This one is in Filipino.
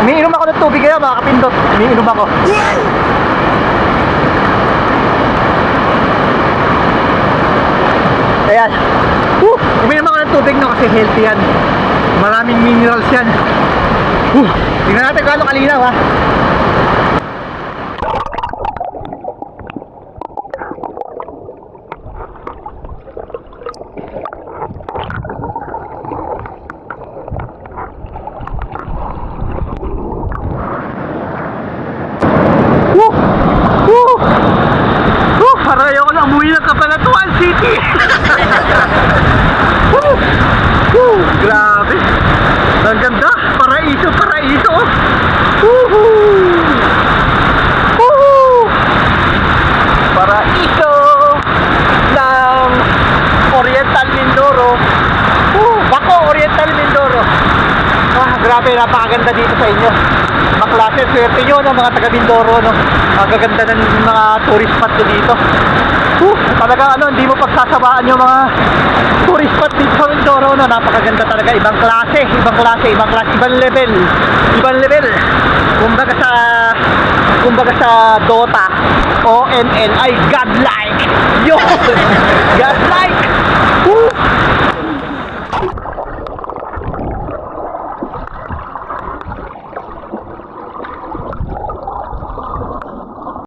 Umiinom ako ng tubig kaya mga kapindot. Umiinom ako. Ayan. Woo! Umiinom ako ng tubig no kasi healthy yan. Maraming minerals yan. Woo! Tingnan natin kung ano kalinaw ha. Woo! Woo! Woo! Parang ayoko na umuwi ng Cabanatuan City! Woo! Woo! Grabe! Ang ganda! Paraiso, paraiso! Woohoo! Woohoo! Paraiso ng Oriental Mindoro. Woo! Bako, Oriental Mindoro. Ah, grabe, napakaganda dito sa inyo. Nyo, no, mga taga Mindoro, no. Ang gaganda ng mga tourist spot ko dito. Whew, talaga, ano, hindi mo pagsasabaan yung mga tourist spot dito sa Mindoro, no. Napakaganda talaga, ibang klase, ibang klase, ibang klase, ibang level, ibang level. Kumbaga sa, kumbaga sa Dota, ONL ay godlike. Yo!